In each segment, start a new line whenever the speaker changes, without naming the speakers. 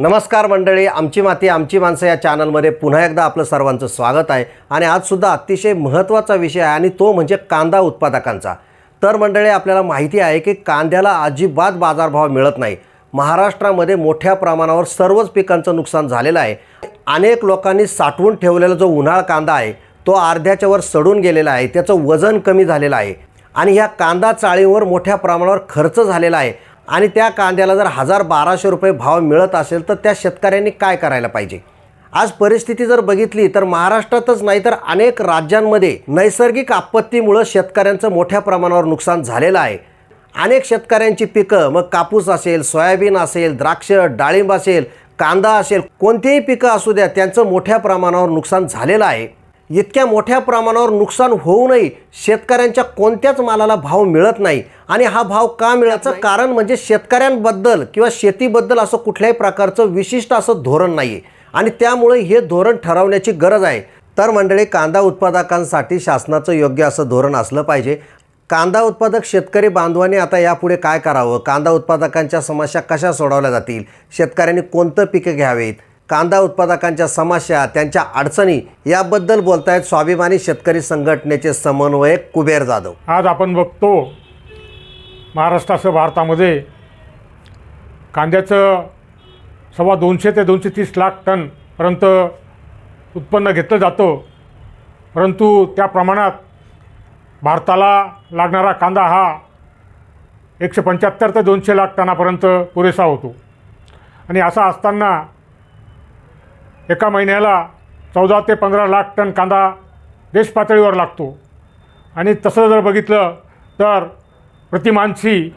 नमस्कार मंडळी आमची माती आमची माणसं या चॅनलमध्ये पुन्हा एकदा आपलं सर्वांचं स्वागत आहे. आणि आजसुद्धा अतिशय महत्त्वाचा विषय आहे आणि तो म्हणजे कांदा उत्पादकांचा. तर मंडळी आपल्याला माहिती आहे की कांद्याला अजिबात बाजारभाव मिळत नाही. महाराष्ट्रामध्ये मोठ्या प्रमाणावर सर्वच पिकांचं नुकसान झालेलं आहे. अनेक लोकांनी साठवून ठेवलेला जो उन्हाळ कांदा आहे तो अर्ध्याच्यावर सडून गेलेला आहे. त्याचं वजन कमी झालेलं आहे. आणि ह्या कांदा चाळीवर मोठ्या प्रमाणावर खर्च झालेला आहे. आणि त्या कांद्याला जर हजार बाराशे रुपये भाव मिळत असेल तर त्या शेतकऱ्यांनी काय करायला पाहिजे? आज परिस्थिती जर बघितली तर महाराष्ट्रातच नाही तर अनेक राज्यांमध्ये नैसर्गिक आपत्तीमुळं शेतकऱ्यांचं मोठ्या प्रमाणावर नुकसान झालेलं आहे. अनेक शेतकऱ्यांची पिकं मग कापूस असेल सोयाबीन असेल द्राक्ष डाळिंब असेल कांदा असेल कोणतीही पिकं असू द्या त्यांचं मोठ्या प्रमाणावर नुकसान झालेलं आहे. इतक्या मोठ्या प्रमाणावर नुकसान होऊनही शेतकऱ्यांच्या कोणत्याच मालाला भाव मिळत नाही. आणि हा भाव का मिळायचं? कारण म्हणजे शेतकऱ्यांबद्दल किंवा शेतीबद्दल असं कुठल्याही प्रकारचं विशिष्ट असं धोरण नाही आहे आणि त्यामुळे हे धोरण ठरवण्याची गरज आहे. तर मंडळी कांदा उत्पादकांसाठी शासनाचं योग्य असं धोरण असलं पाहिजे. कांदा उत्पादक शेतकरी बांधवांनी आता यापुढे काय करावं? कांदा उत्पादकांच्या समस्या कशा सोडवल्या जातील? शेतकऱ्यांनी कोणतं पिकं घ्यावीत? कांदा उत्पादकांच्या समस्या त्यांच्या अडचणी याबद्दल बोलतायत स्वाभिमानी शेतकरी संघटनेचे समन्वयक कुबेर जाधव.
आज आपण बघतो महाराष्ट्रासह भारतामध्ये कांद्याचं सव्वा दोनशे ते दोनशे तीस लाख टनपर्यंत उत्पन्न घेतलं जातं. परंतु त्या प्रमाणात भारताला लागणारा कांदा हा एकशे पंच्याहत्तर ते दोनशे लाख टनापर्यंत पुरेसा होतो. आणि असा असताना एका महिन्याला चौदा ते पंधरा लाख टन कांदा देशपातळीवर लागतो. आणि तसं जर बघितलं तर प्रतिमानशी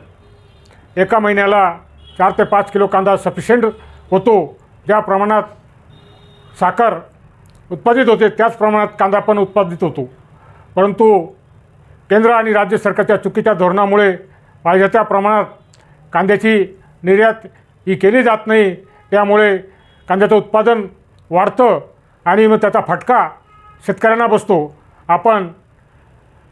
एका महिन्याला चार ते पाच किलो कांदा सफिशियंट होतो. ज्या प्रमाणात साखर उत्पादित होते त्याच प्रमाणात कांदा पण उत्पादित होतो. परंतु केंद्र आणि राज्य सरकारच्या चुकीच्या धोरणामुळे पाहिजे त्या प्रमाणात कांद्याची निर्यात ही केली जात नाही. त्यामुळे कांद्याचं उत्पादन वाढतं आणि मग त्याचा फटका शेतकऱ्यांना बसतो. आपण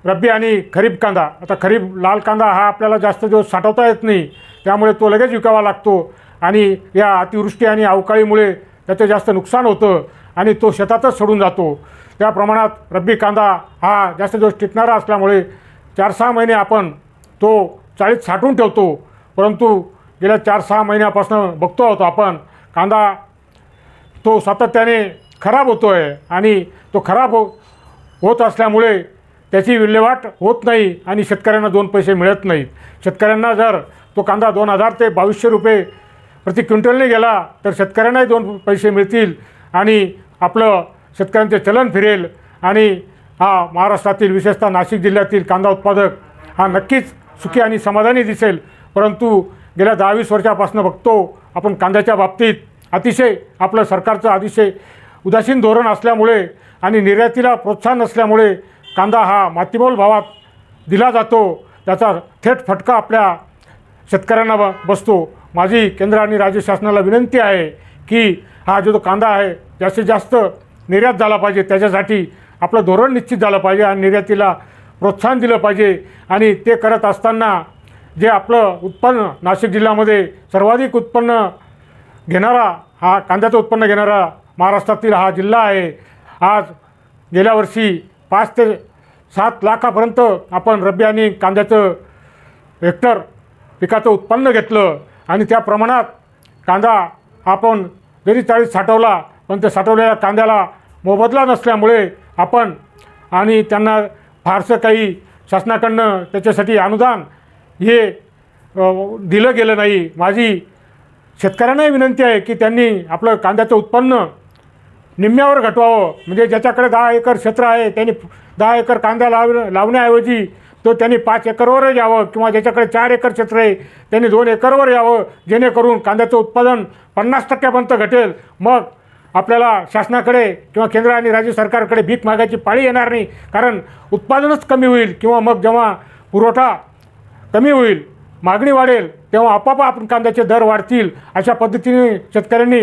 रब्बी आणि खरीप कांदा आता खरीप लाल कांदा हा आपल्याला जास्त दिवस साठवता येत नाही त्यामुळे तो लगेच विकावा लागतो आणि या अतिवृष्टी आणि अवकाळीमुळे त्याचं जास्त नुकसान होतं आणि तो शेतातच सोडून जातो. त्या प्रमाणात रब्बी कांदा हा जास्त दिवस टिकणारा असल्यामुळे चार सहा महिने आपण तो चाळीत साठवून ठेवतो. परंतु गेल्या चार सहा महिन्यापासून बघतो आहोत आपण कांदा तो सातत्याने खराब होतो आहे आणि तो खराब हो होत असल्यामुळे त्याची विल्हेवाट होत नाही आणि शेतकऱ्यांना दोन पैसे मिळत नाहीत. शेतकऱ्यांना जर तो कांदा दोन हजार ते बावीसशे रुपये प्रति क्विंटलने गेला तर शेतकऱ्यांनाही दोन पैसे मिळतील आणि आपलं शेतकऱ्यांचे चलन फिरेल आणि हा महाराष्ट्रातील विशेषतः नाशिक जिल्ह्यातील कांदा उत्पादक हा नक्कीच सुखी आणि समाधानी दिसेल. परंतु गेल्या दहावीस वर्षापासून बघतो आपण कांद्याच्या बाबतीत अतिशय आपलं सरकारचं अतिशय उदासीन धोरण असल्यामुळे आणि निर्यातीला प्रोत्साहन नसल्यामुळे कांदा हा मातीमोल भावात दिला जातो. त्याचा थेट फटका आपल्या शेतकऱ्यांना ब बसतो. माझी केंद्र आणि राज्य शासनाला विनंती आहे की हा जो कांदा आहे जास्तीत जास्त निर्यात झाला पाहिजे. त्याच्यासाठी आपलं धोरण निश्चित झालं पाहिजे आणि निर्यातीला प्रोत्साहन दिलं पाहिजे. आणि ते करत असताना जे आपलं उत्पन्न नाशिक जिल्ह्यामध्ये सर्वाधिक उत्पन्न घेणारा हा कांद्याचं उत्पन्न घेणारा महाराष्ट्रातील हा जिल्हा आहे. आज गेल्या वर्षी पाच ते सात लाखापर्यंत आपण रब्बी आणि कांद्याचं हेक्टर पिकाचं उत्पन्न घेतलं आणि त्या प्रमाणात कांदा आपण जरी चाळीत साठवला पण त्या साठवलेल्या कांद्याला मोबदला नसल्यामुळे आपण आणि त्यांना फारसं काही शासनाकडनं त्याच्यासाठी अनुदान हे दिलं गेलं नाही. माझी शेतकऱ्यांनाही विनंती आहे की त्यांनी आपलं कांद्याचं उत्पन्न निम्म्यावर घटवावं. म्हणजे ज्याच्याकडे दहा एकर क्षेत्र आहे त्यांनी दहा एकर कांदा लाव लावण्याऐवजी तो त्यांनी पाच एकरवर यावं किंवा ज्याच्याकडे चार एकर क्षेत्र आहे त्यांनी दोन एकरवर यावं जेणेकरून कांद्याचं उत्पादन पन्नास टक्क्यापर्यंत घटेल. मग आपल्याला शासनाकडे किंवा केंद्र आणि राज्य सरकारकडे भीक मागायची पाळी येणार नाही कारण उत्पादनच कमी होईल किंवा मग जेव्हा पुरवठा कमी होईल मागणी वाढेल तेव्हा आपोआप आपण कांद्याचे दर वाढतील अशा पद्धतीने शेतकऱ्यांनी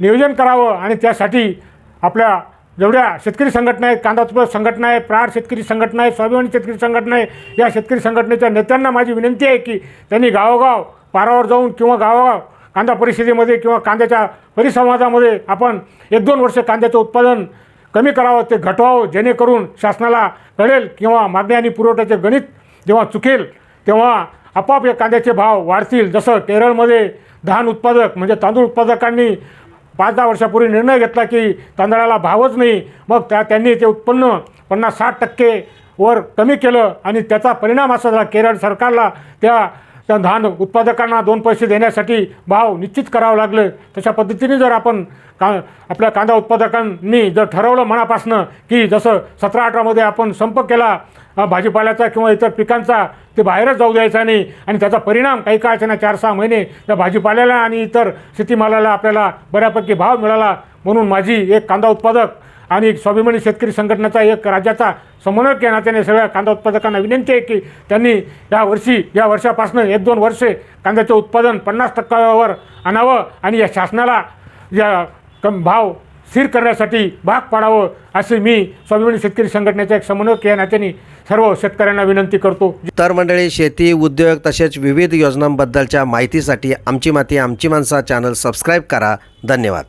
नियोजन करावं आणि त्यासाठी आपल्या जेवढ्या शेतकरी संघटना आहेत कांदा उत्पादक संघटना आहे प्रहार शेतकरी संघटना आहे स्वाभिमानी शेतकरी संघटना आहे या शेतकरी संघटनेच्या नेत्यांना माझी विनंती आहे की त्यांनी गावोगाव पारावर जाऊन किंवा गावोगाव कांदा परिषदेमध्ये किंवा कांद्याच्या परिसंवादामध्ये आपण एक दोन वर्ष कांद्याचं उत्पादन कमी करावं ते घटवावं जेणेकरून शासनाला कळेल किंवा मागणी आणि पुरवठ्याचे गणित जेव्हा चुकेल तेव्हा आपोआप या कांद्याचे भाव वाढतील. जसं केरळमध्ये धान उत्पादक म्हणजे तांदूळ उत्पादकांनी पाच दहा वर्षापूर्वी निर्णय घेतला की तांदळाला भावच नाही. मग त्या त्यांनी ते उत्पन्न पन्नास साठ टक्के वर कमी केलं आणि त्याचा परिणाम असा झाला. केरळ सरकारला त्या त्या धान उत्पादकांना दोन पैसे देण्यासाठी भाव निश्चित करावं लागलं. तशा पद्धतीने जर आपण का आपल्या कांदा उत्पादकांनी जर ठरवलं मनापासनं की जसं सतरा अठरामध्ये आपण संप केला भाजीपाल्याचा किंवा इतर पिकांचा ते बाहेरच जाऊ द्यायचा नाही आणि त्याचा परिणाम काही काळाच्या ना चार सहा महिने त्या भाजीपाल्याला आणि इतर शेतीमालाला आपल्याला बऱ्यापैकी भाव मिळाला म्हणून माझी एक कांदा उत्पादक आणि स्वाभिमानी शेतकरी संघटनेचा एक राज्याचा समन्वयक या नात्याने सगळ्या कांदा उत्पादकांना विनंती आहे की त्यांनी या वर्षी या वर्षापासून एक दोन वर्षे कांद्याचं उत्पादन पन्नास टक्क्यावर आणावं आणि या शासनाला या कम भाव स्थिर करण्यासाठी भाग पाडावं असे मी स्वाभिमानी शेतकरी संघटनेचा एक समन्वयक या नात्याने सर्व शेतकऱ्यांना विनंती करतो.
तर मंडळी शेती उद्योग तसेच विविध योजनांबद्दलच्या माहितीसाठी आमची माती आमची माणसा चॅनल सबस्क्राईब करा. धन्यवाद.